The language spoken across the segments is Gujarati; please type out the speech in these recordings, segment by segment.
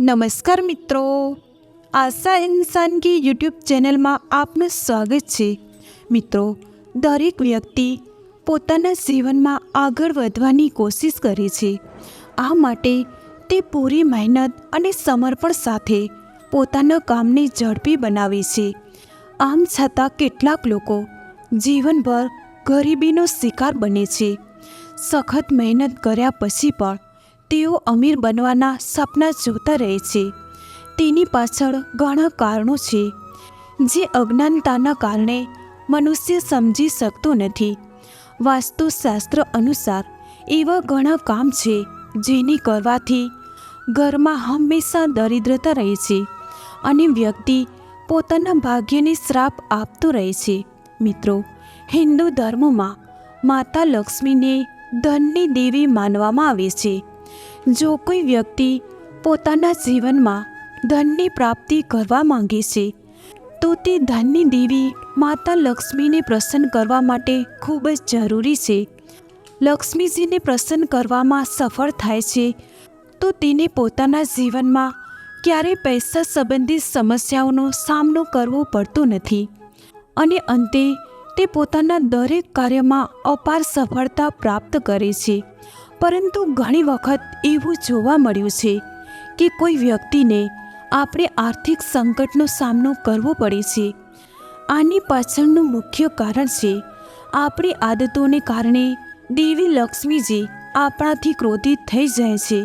નમસ્કાર મિત્રો. આશા ઇન્સાન કી યુટ્યુબ ચેનલમાં આપનું સ્વાગત છે. મિત્રો, દરેક વ્યક્તિ પોતાના જીવનમાં આગળ વધવાની કોશિશ કરે છે. આ માટે તે પૂરી મહેનત અને સમર્પણ સાથે પોતાના કામને ઝડપી બનાવે છે. આમ છતાં કેટલાક લોકો જીવનભર ગરીબીનો શિકાર બને છે. સખત મહેનત કર્યા પછી પણ તેઓ અમીર બનવાના સપના જોતા રહે છે. તેની પાછળ ઘણા કારણો છે. જે અજ્ઞાનતાના કારણે મનુષ્ય સમજી શકતો નથી. વાસ્તુશાસ્ત્ર અનુસાર એવા ઘણા કામ છે જેને કરવાથી ઘરમાં હંમેશા દરિદ્રતા રહે છે અને વ્યક્તિ પોતાના ભાગ્યને શ્રાપ આપતો રહે છે. મિત્રો, હિન્દુ ધર્મમાં માતા લક્ષ્મીને ધનની દેવી માનવામાં આવે છે. જો કોઈ વ્યક્તિ પોતાના જીવનમાં ધનની પ્રાપ્તિ કરવા માંગે છે, તો તે ધનની દેવી માતા લક્ષ્મીને પ્રસન્ન કરવા માટે ખૂબ જ જરૂરી છે. લક્ષ્મીજીને પ્રસન્ન કરવામાં સફળ થાય છે, તો તેને પોતાના જીવનમાં ક્યારેય પૈસા સંબંધિત સમસ્યાઓનો સામનો કરવો પડતો નથી અને અંતે તે પોતાના દરેક કાર્યમાં અપાર સફળતા પ્રાપ્ત કરે છે. પરંતુ ઘણી વખત એવું જોવા મળ્યું છે કે કોઈ વ્યક્તિને આપણે આર્થિક સંકટનો સામનો કરવો પડે છે. આની પાછળનું મુખ્ય કારણ છે આપણી આદતોને કારણે દેવી લક્ષ્મીજી આપણાથી ક્રોધિત થઈ જાય છે,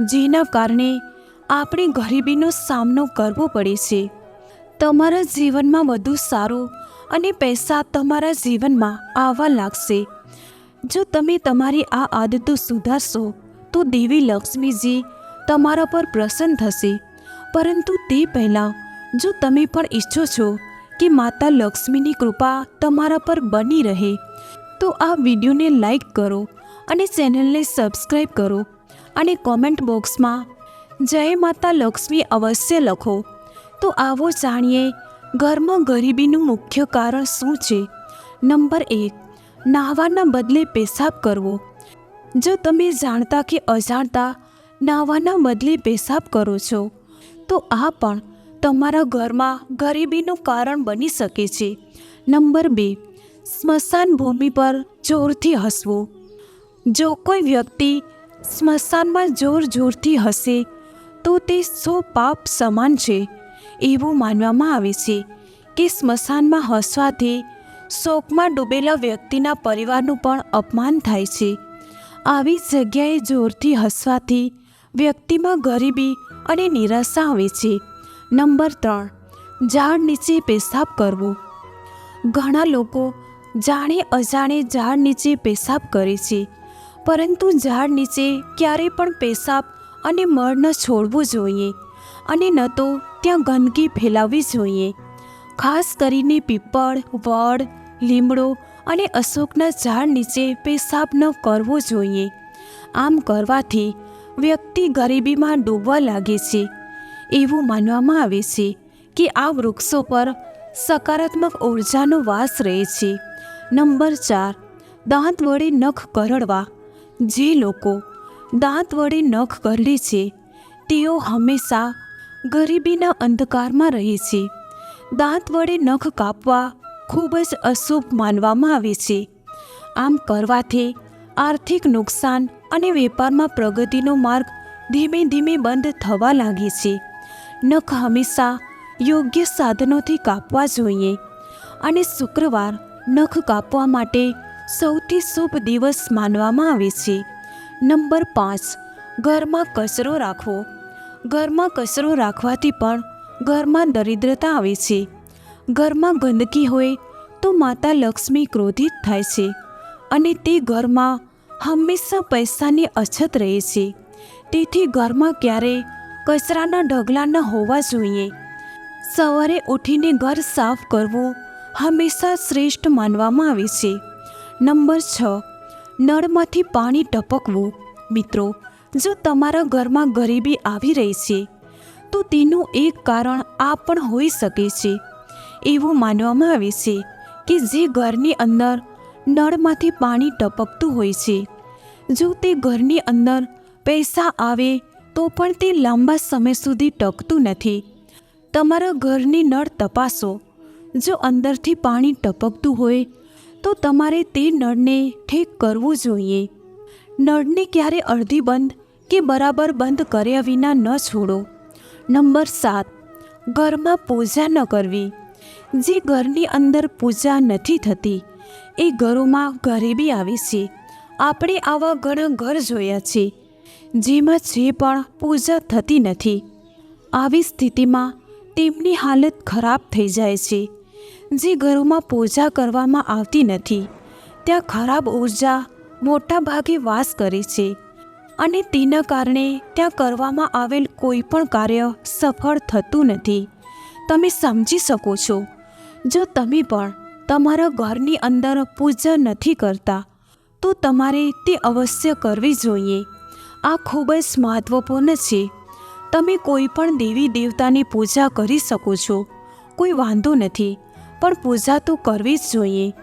જેના કારણે આપણે ગરીબીનો સામનો કરવો પડે છે. તમારા જીવનમાં વધુ સારું અને પૈસા તમારા જીવનમાં આવવા લાગશે. જો તમે તમારી આ આદતો સુધારશો, તો દેવી લક્ષ્મીજી તમારા પર પ્રસન્ન થશે. પરંતુ તે પહેલાં, જો તમે પણ ઈચ્છો છો કે માતા લક્ષ્મીની કૃપા તમારા પર બની રહે, તો આ વિડીયોને લાઈક કરો અને ચેનલને સબસ્ક્રાઈબ કરો અને કોમેન્ટ બોક્સમાં જય માતા લક્ષ્મી અવશ્ય લખો. તો આવો જાણીએ ઘરમાં ગરીબીનું મુખ્ય કારણ શું છે? નંબર એક નાહવાના બદલે પેશાબ કરવો. જો તમે જાણતા કે અજાણતા નાહવાના બદલે પેશાબ કરો છો, તો આ પણ તમારા ઘરમાં ગરીબીનું કારણ બની શકે છે. નંબર બે, સ્મશાન ભૂમિ પર જોરથી હસવું. જો કોઈ વ્યક્તિ સ્મશાનમાં જોર જોરથી હસે, તો તે સો પાપ સમાન છે. એવું માનવામાં આવે છે કે સ્મશાનમાં હસવાથી શોકમાં ડૂબેલા વ્યક્તિના પરિવારનું પણ અપમાન થાય છે. આવી જગ્યાએ જોરથી હસવાથી વ્યક્તિમાં ગરીબી અને નિરાશા આવે છે. નંબર ત્રણ, ઝાડ નીચે પેશાબ કરવો. ઘણા લોકો જાણે અજાણે ઝાડ નીચે પેશાબ કરે છે, પરંતુ ઝાડ નીચે ક્યારેય પણ પેશાબ અને મળ ન છોડવું જોઈએ અને ન તો ત્યાં ગંદકી ફેલાવવી જોઈએ. ખાસ કરીને પીપળ, વડ, લીમડો અને અશોકના ઝાડ નીચે પેશાબ ન કરવો જોઈએ. આમ કરવાથી વ્યક્તિ ગરીબીમાં ડૂબવા લાગે છે. એવું માનવામાં આવે છે કે આ વૃક્ષો પર સકારાત્મક ઉર્જાનો વાસ રહે છે. નંબર ચાર, દાંત વડે નખ કરડવા. જે લોકો દાંત વડે નખ કરડે છે, તેઓ હંમેશા ગરીબીના અંધકારમાં રહે છે. દાંત વડે નખ કાપવા ખૂબ જ અશુભ માનવામાં આવે છે. આમ કરવાથી આર્થિક નુકસાન અને વેપારમાં પ્રગતિનો માર્ગ ધીમે ધીમે બંધ થવા લાગે છે. નખ હંમેશા યોગ્ય સાધનોથી કાપવા જોઈએ અને શુક્રવાર નખ કાપવા માટે સૌથી શુભ દિવસ માનવામાં આવે છે. નંબર પાંચ, ઘરમાં કચરો રાખવો. ઘરમાં કચરો રાખવાથી પણ ઘરમાં દરિદ્રતા આવે છે. ઘરમાં ગંદકી હોય તો માતા લક્ષ્મી ક્રોધિત થાય છે અને તે ઘરમાં હંમેશા પૈસાની અછત રહે છે. તેથી ઘરમાં ક્યારેય કચરાના ઢગલા ન હોવા જોઈએ. સવારે ઉઠીને ઘર સાફ કરવું હંમેશા શ્રેષ્ઠ માનવામાં આવે છે. નંબર છ, નળમાંથી પાણી ટપકવું. મિત્રો, જો તમારા ઘરમાં ગરીબી આવી રહી છે તો તેનું એક કારણ આ પણ હોઈ શકે છે. એવું માનવામાં આવે છે કે જે ઘરની અંદર નળમાંથી પાણી ટપકતું હોય છે. જો તે ઘરની અંદર પૈસા આવે, તો પણ તે લાંબા સમય સુધી ટકતું નથી. તમારા ઘરની નળ તપાસો. જો અંદરથી પાણી ટપકતું હોય, તો તમારે તે નળને ઠીક કરવું જોઈએ. નળને ક્યારે અડધી બંધ કે બરાબર બંધ કર્યા વિના ન છોડો. નંબર સાત. ઘરમાં પૂજા ન કરવી. જે ઘરની અંદર પૂજા નથી થતી, એ ઘરોમાં ગરીબી આવે છે. આપણે આવા ઘણા ઘર જોયા છે, જેમાં જે પણ પૂજા થતી નથી. આવી સ્થિતિમાં તેમની હાલત ખરાબ થઈ જાય છે. જે ઘરોમાં પૂજા કરવામાં આવતી નથી, ત્યાં ખરાબ ઊર્જા મોટા ભાગે વાસ કરે છે. અને તેના કારણે ત્યાં કરવામાં આવેલ કોઈ પણ કાર્ય સફળ થતું નથી. તમે સમજી શકો છો. જો તમે પણ તમારા ઘરની અંદર પૂજા નથી કરતા, તો તમારે તે અવશ્ય કરવી જોઈએ. આ ખૂબ જ મહત્વપૂર્ણ છે. તમે કોઈ પણ દેવી દેવતાની પૂજા કરી શકો છો. કોઈ વાંધો નથી, પણ પૂજા તો કરવી જ જોઈએ.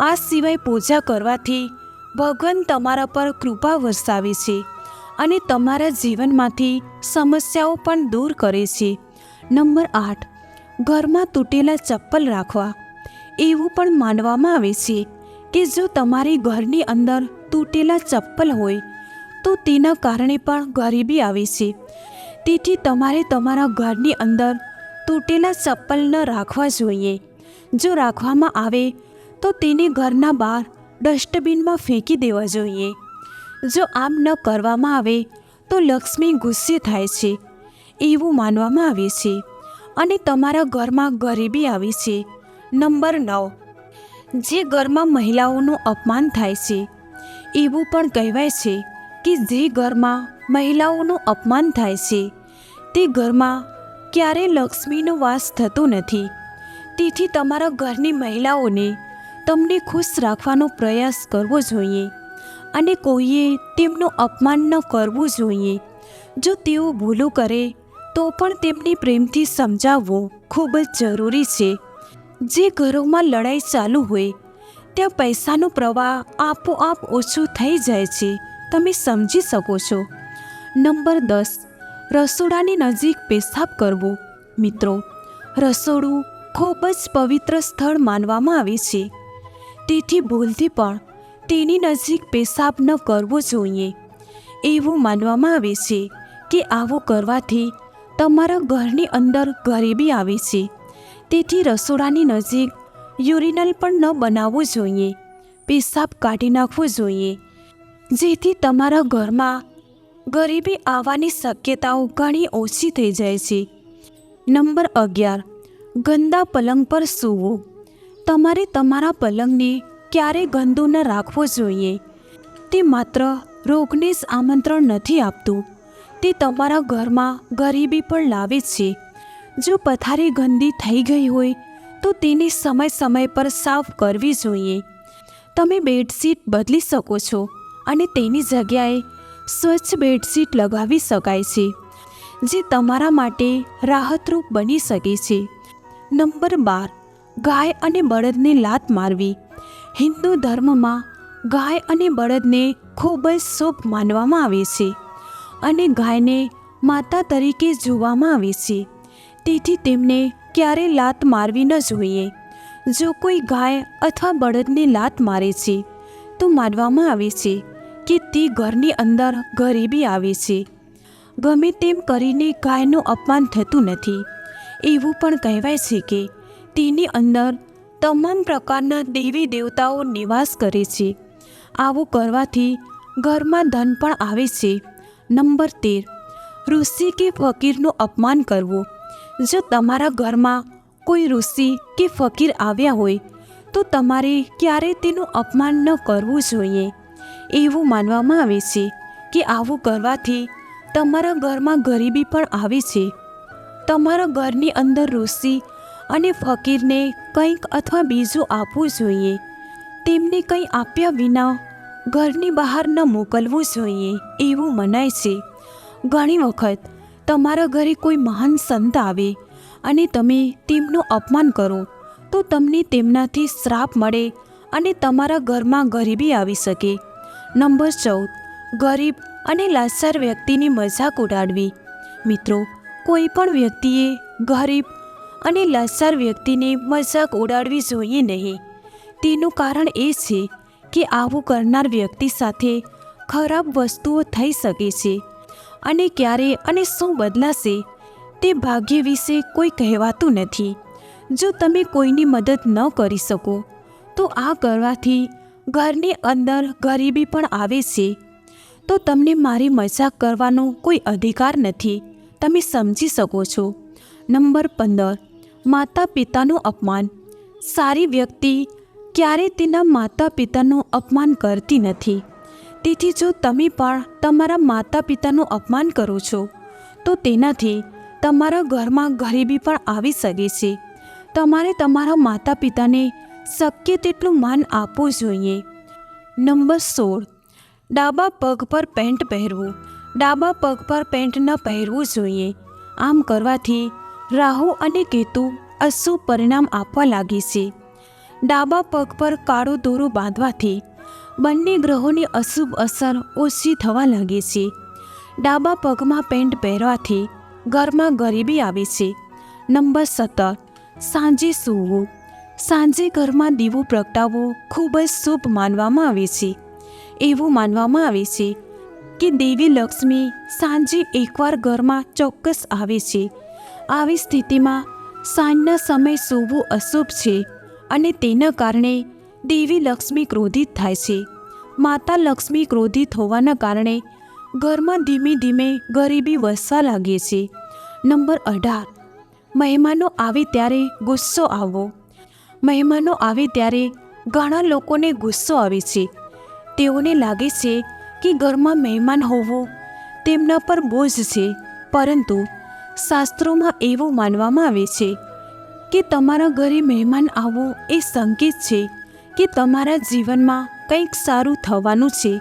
આ સિવાય પૂજા કરવાથી ભગવાન તમારા પર કૃપા વરસાવે છે. અને તમારા જીવનમાંથી સમસ્યાઓ પણ દૂર કરે છે. નંબર આઠ. ઘરમાં તૂટેલા ચપ્પલ રાખવા. એવું પણ માનવામાં આવે છે કે જો તમારી ઘરની અંદર તૂટેલા ચપ્પલ હોય, તો તેના કારણે પણ ગરીબી આવે છે. તેથી તમારે તમારા ઘરની અંદર તૂટેલા ચપ્પલ ન રાખવા જોઈએ. જો રાખવામાં આવે, તો તેને ઘરના બહાર ડસ્ટબિનમાં ફેંકી દેવા જોઈએ. જો આમ ન કરવામાં આવે, તો લક્ષ્મી ગુસ્સે થાય છે. એવું માનવામાં આવે છે. અને તમારા ઘરમાં ગરીબી આવે છે. નંબર નવ. જે ઘરમાં મહિલાઓનું અપમાન થાય છે. એવું પણ કહેવાય છે કે જે ઘરમાં મહિલાઓનું અપમાન થાય છે, તે ઘરમાં ક્યારેય લક્ષ્મીનો વાસ થતો નથી. તેથી તમારા ઘરની મહિલાઓને તમને ખુશ રાખવાનો પ્રયાસ કરવો જોઈએ. અને કોઈએ તેમનું અપમાન ન કરવું જોઈએ. જો તેઓ ભૂલો કરે, તો પણ તેમને પ્રેમથી સમજાવવું ખૂબ જ જરૂરી છે. જે ઘરોમાં લડાઈ ચાલુ હોય, ત્યાં પૈસાનો પ્રવાહ આપોઆપ ઓછો થઈ જાય છે. તમે સમજી શકો છો. નંબર દસ, રસોડાની નજીક પેશાબ કરવો. મિત્રો, રસોડું ખૂબ જ પવિત્ર સ્થળ માનવામાં આવે છે. તેથી ભૂલથી પણ તેની નજીક પેશાબ ન કરવો જોઈએ. એવું માનવામાં આવે છે કે આવું કરવાથી તમારા ઘરની અંદર ગરીબી આવે છે. તેથી રસોડાની નજીક યુરિનલ પણ ન બનાવવું જોઈએ. પેશાબ કાઢી નાખવો જોઈએ. જેથી તમારા ઘરમાં ગરીબી આવવાની શક્યતાઓ ઘણી ઓછી થઈ જાય છે. નંબર અગિયાર. ગંદા પલંગ પર સૂવું. તમારે તમારા પલંગને ક્યારેય ગંદુ ન રાખવો જોઈએ? તે માત્ર રોગને જ આમંત્રણ નથી આપતું. તે તમારા ઘરમાં ગરીબી પણ લાવે છે. જો પથારી ગંદી થઈ ગઈ હોય, તો તેને સમય સમય પર સાફ કરવી જોઈએ. તમે બેડશીટ બદલી શકો છો અને તેની જગ્યાએ સ્વચ્છ બેડશીટ લગાવી શકાય છે, જે તમારા માટે રાહતરૂપ બની શકે છે. નંબર બાર, ગાય અને બળદને લાત મારવી. હિન્દુ ધર્મમાં ગાય અને બળદને ખૂબ જ શુભ માનવામાં આવે છે અને ગાયને માતા તરીકે જોવામાં આવે છે. તેથી તેમને ક્યારે લાત મારવી ન જોઈએ. જો કોઈ ગાય અથવા બળદને લાત મારે છે, તો માનવામાં આવે છે કે તે ઘરની અંદર ગરીબી આવે છે. ગમે તેમ કરીને ગાયનું અપમાન થતું નથી. એવું પણ કહેવાય છે કે તેની અંદર તમામ પ્રકારના દેવી દેવતાઓ નિવાસ કરે છે. આવું કરવાથી ઘરમાં ધન પણ આવે છે. નંબર તેર. ઋષિ કે ફકીરનું અપમાન કરવું. જો તમારા ઘરમાં કોઈ ઋષિ કે ફકીર આવ્યા હોય, તો તમારે ક્યારેય તેનું અપમાન ન કરવું જોઈએ. એવું માનવામાં આવે છે કે આવું કરવાથી તમારા ઘરમાં ગરીબી પણ આવે છે. તમારા ઘરની અંદર ઋષિ અને ફકીરને કંઈક અથવા બીજું આપવું જોઈએ. તેમને કંઈ આપ્યા વિના ઘરની બહાર ન મોકલવું જોઈએ એવું મનાય છે. ઘણી વખત તમારા ઘરે કોઈ મહાન સંત આવે અને તમે તેમનું અપમાન કરો, તો તમને તેમનાથી શ્રાપ મળે અને તમારા ઘરમાં ગરીબી આવી શકે. નંબર ચૌદ, ગરીબ અને લાચાર વ્યક્તિની મજાક ઉડાડવી. મિત્રો, કોઈ પણ વ્યક્તિએ ગરીબ અને લાચાર વ્યક્તિને મજાક ઉડાડવી જોઈએ નહીં. તેનું કારણ એ છે કે આવું કરનાર વ્યક્તિ સાથે ખરાબ વસ્તુઓ થઈ શકે છે અને ક્યારે અને શું બદલાશે તે ભાગ્ય વિશે કોઈ કહેવાતું નથી. જો તમે કોઈની મદદ ન કરી શકો, તો આ કરવાથી ઘરની અંદર ગરીબી પણ આવે છે. તો તમને મારી મજાક કરવાનો કોઈ અધિકાર નથી. તમે સમજી શકો છો. નંબર પંદર. માતા પિતાનું અપમાન. સારી વ્યક્તિ ક્યારે તેના માતા પિતાનું અપમાન કરતી નથી. તેથી જો તમે પણ તમારા માતા પિતાનું અપમાન કરો છો, તો તેનાથી તમારા ઘરમાં ગરીબી પણ આવી શકે છે. તમારે તમારા માતા પિતાને શક્ય તેટલું માન આપવું જોઈએ. નંબર સોળ. ડાબા પગ પર પેન્ટ પહેરવું. ડાબા પગ પર પેન્ટ ન પહેરવું જોઈએ. આમ કરવાથી રાહુ અને કેતુ અશુભ પરિણામ આપવા લાગે છે. ડાબા પગ પર કાળો દોરો બાંધવાથી બંને ગ્રહોની અશુભ અસર ઓછી થવા લાગે છે. ડાબા પગમાં પેન્ટ પહેરવાથી ઘરમાં ગરીબી આવે છે. નંબર સત્તર, સાંજે સૂવું. સાંજે ઘરમાં દીવો પ્રગટાવવો ખૂબ જ શુભ માનવામાં આવે છે. એવું માનવામાં આવે છે કે દેવી લક્ષ્મી સાંજે એકવાર ઘરમાં ચોક્કસ આવે છે. આવી સ્થિતિમાં સાંજના સમય સૂવું અશુભ છે અને તેના કારણે દેવી લક્ષ્મી ક્રોધિત થાય છે. માતા લક્ષ્મી ક્રોધિત હોવાના કારણે ઘરમાં ધીમે ધીમે ગરીબી વસવા લાગે છે. નંબર અઢાર. મહેમાનો આવે ત્યારે ગુસ્સો આવવો. મહેમાનો આવે ત્યારે ઘણા લોકોને ગુસ્સો આવે છે. તેઓને લાગે છે કે ઘરમાં મહેમાન હોવો તેમના પર બોજ છે, પરંતુ શાસ્ત્રોમાં એવું માનવામાં આવે છે કે તમારા ઘરે મહેમાન આવવું એ સંકેત છે કે તમારા જીવનમાં કંઈક સારું થવાનું છે.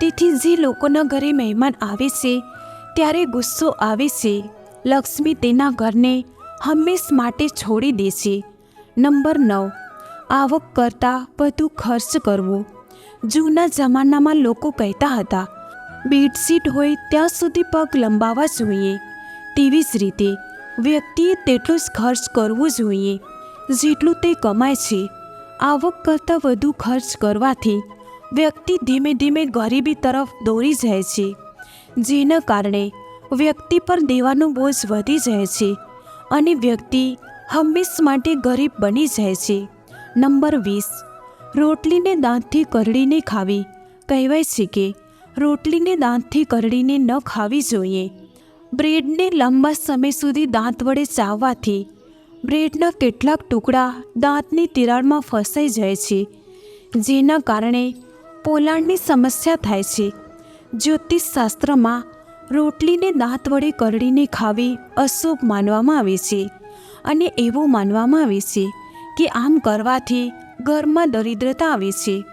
તેથી જે લોકોના ઘરે મહેમાન આવે છે, ત્યારે ગુસ્સો આવે છે. લક્ષ્મી તેના ઘરને હંમેશ માટે છોડી દે છે. નંબર નવ. આવક કરતાં વધુ ખર્ચ કરવો. જૂના જમાનામાં લોકો કહેતા હતા, બેડશીટ હોય ત્યાં સુધી પગ લંબાવવા જોઈએ. તેવી જ રીતે વ્યક્તિએ તેટલું જ ખર્ચ કરવો જોઈએ. જેટલું તે કમાય છે, આવક કરતાં વધુ ખર્ચ કરવાથી વ્યક્તિ ધીમે ધીમે ગરીબી તરફ દોરી જાય છે. જેના કારણે વ્યક્તિ પર દેવાનો બોજ વધી જાય છે અને વ્યક્તિ હંમેશ માટે ગરીબ બની જાય છે. નંબર વીસ, રોટલીને દાંતથી કરડીને ખાવી. કહેવાય છે કે રોટલીને દાંતથી કરડીને ન ખાવી જોઈએ. બ્રેડને લાંબા સમય સુધી દાંત વડે ચાવવાથી બ્રેડના કેટલાક ટુકડા દાંતની તિરાડમાં ફસાઈ જાય છે, જેના કારણે પોલાણની સમસ્યા થાય છે. જ્યોતિષશાસ્ત્રમાં રોટલીને દાંત વડે કરડીને ખાવી અશુભ માનવામાં આવે છે અને એવું માનવામાં આવે છે કે આમ કરવાથી ઘરમાં દરિદ્રતા આવે છે.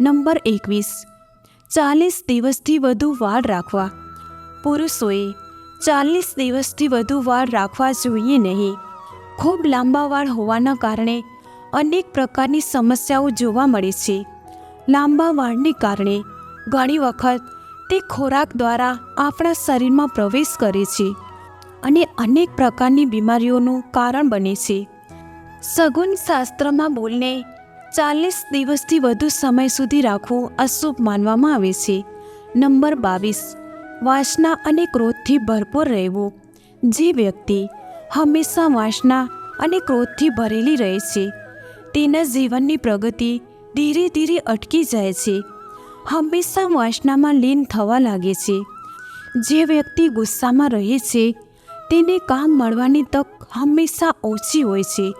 નંબર એકવીસ. ચાલીસ દિવસથી વધુ વાળ રાખવા. પુરુષોએ ચાલીસ દિવસથી વધુ વાળ રાખવા જોઈએ નહીં. ખૂબ લાંબા વાળ હોવાના કારણે અનેક પ્રકારની સમસ્યાઓ જોવા મળે છે. લાંબા વાળને કારણે ઘણી વખત તે ખોરાક દ્વારા આપણા શરીરમાં પ્રવેશ કરે છે અને અનેક પ્રકારની બીમારીઓનું કારણ બને છે. સગુન શાસ્ત્રમાં બોલને ચાલીસ દિવસથી વધુ સમય સુધી રાખવું અશુભ માનવામાં આવે છે. નંબર બાવીસ. વાસના અને ક્રોધથી ભરપૂર રહેવું. જે વ્યક્તિ હંમેશા વાસના અને ક્રોધથી ભરેલી રહે છે, તેના જીવનની પ્રગતિ ધીરે ધીરે અટકી જાય છે. હંમેશા વાસનામાં લીન થવા લાગે છે. જે વ્યક્તિ ગુસ્સામાં રહે છે, તેને કામ મળવાની તક હંમેશા ઓછી હોય છે,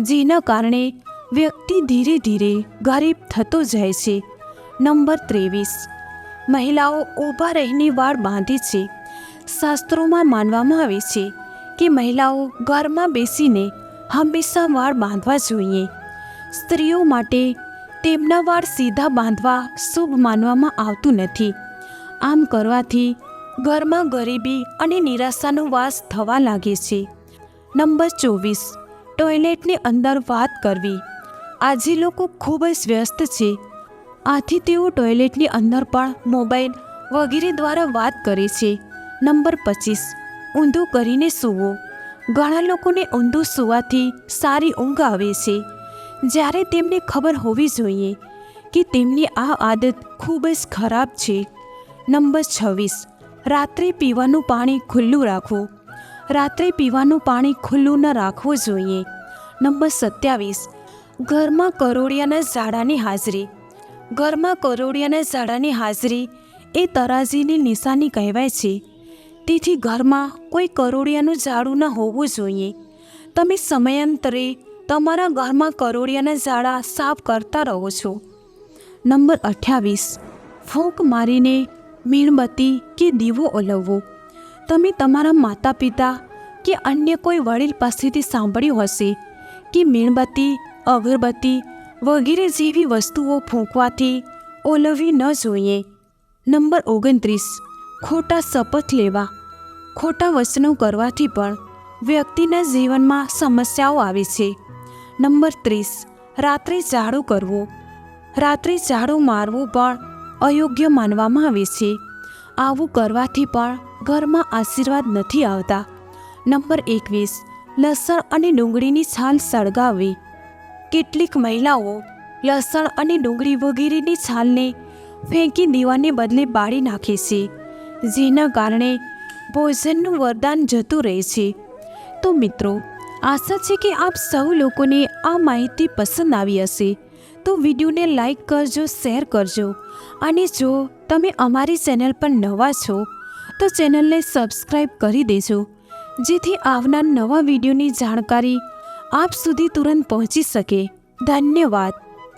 જેના કારણે વ્યક્તિ ધીરે ધીરે ગરીબ થતો જાય છે. નંબર ત્રેવીસ. મહિલાઓ ઊભા રહીને વાળ બાંધે છે. શાસ્ત્રોમાં માનવામાં આવે છે કે મહિલાઓ ઘરમાં બેસીને હંમેશા વાળ બાંધવા જોઈએ. સ્ત્રીઓ માટે તેમના વાળ સીધા બાંધવા શુભ માનવામાં આવતું નથી. આમ કરવાથી ઘરમાં ગરીબી અને નિરાશાનો વાસ થવા લાગે છે. નંબર ચોવીસ, ટોયલેટની અંદર વાત કરવી. આજે લોકો ખૂબ જ વ્યસ્ત છે આથી તેઓ ટોયલેટની અંદર પણ મોબાઈલ વગેરે દ્વારા વાત કરે છે. નંબર પચીસ. ઊંધું કરીને સૂવો. ઘણા લોકોને ઊંધું સૂવાથી સારી ઊંઘ આવે છે. જ્યારે તેમને ખબર હોવી જોઈએ કે તેમની આ આદત ખૂબ જ ખરાબ છે. નંબર છવ્વીસ. રાત્રે પીવાનું પાણી ખુલ્લું રાખવું રાત્રે પીવાનું પાણી ખુલ્લું ન રાખવું જોઈએ. નંબર સત્યાવીસ. ઘરમાં કરોડિયાના ઝાડાની હાજરી. ઘરમાં કરોડિયાના ઝાડાની હાજરી એ તરાજીની નિશાની કહેવાય છે. તેથી ઘરમાં કોઈ કરોડિયાનું ઝાડું ન હોવું જોઈએ. તમે સમયાંતરે તમારા ઘરમાં કરોડિયાના ઝાડા સાફ કરતા રહો છો. નંબર અઠ્યાવીસ. ફૂંક મારીને મીણબત્તી કે દીવો ઓલવવો. તમે તમારા માતા પિતા કે અન્ય કોઈ વડીલ પાસેથી સાંભળ્યું હશે કે મીણબત્તી, અગરબત્તી વગેરે જેવી વસ્તુઓ ફૂંકવાથી ઓલવવી ન જોઈએ. નંબર ઓગણત્રીસ. ખોટા શપથ લેવા. ખોટા વચનો કરવાથી પણ વ્યક્તિના જીવનમાં સમસ્યાઓ આવે છે. નંબર ત્રીસ. રાત્રે ઝાડુ કરવો. રાત્રે ઝાડો મારવું પણ અયોગ્ય માનવામાં આવે છે. આવું કરવાથી પણ ઘરમાં આશીર્વાદ નથી આવતા. નંબર એકવીસ. લસણ અને ડુંગળીની છાલ સળગાવવી. કેટલીક મહિલાઓ લસણ અને ડુંગળી વગેરેની છાલને ફેંકી દેવાને બદલે બાળી નાખે છે, જેના કારણે ભોજનનું વરદાન જતું રહે છે. તો મિત્રો, આશા છે કે આપ સૌ લોકોને આ માહિતી પસંદ આવી હશે. તો વિડીયોને લાઈક કરજો, શેર કરજો અને જો તમે અમારી ચેનલ પર નવા છો, તો ચેનલને સબસ્ક્રાઈબ કરી દેજો, જેથી આવનાર નવા વિડીયોની જાણકારી આપ સુધી તુરંત પહોંચી શકે. ધન્યવાદ.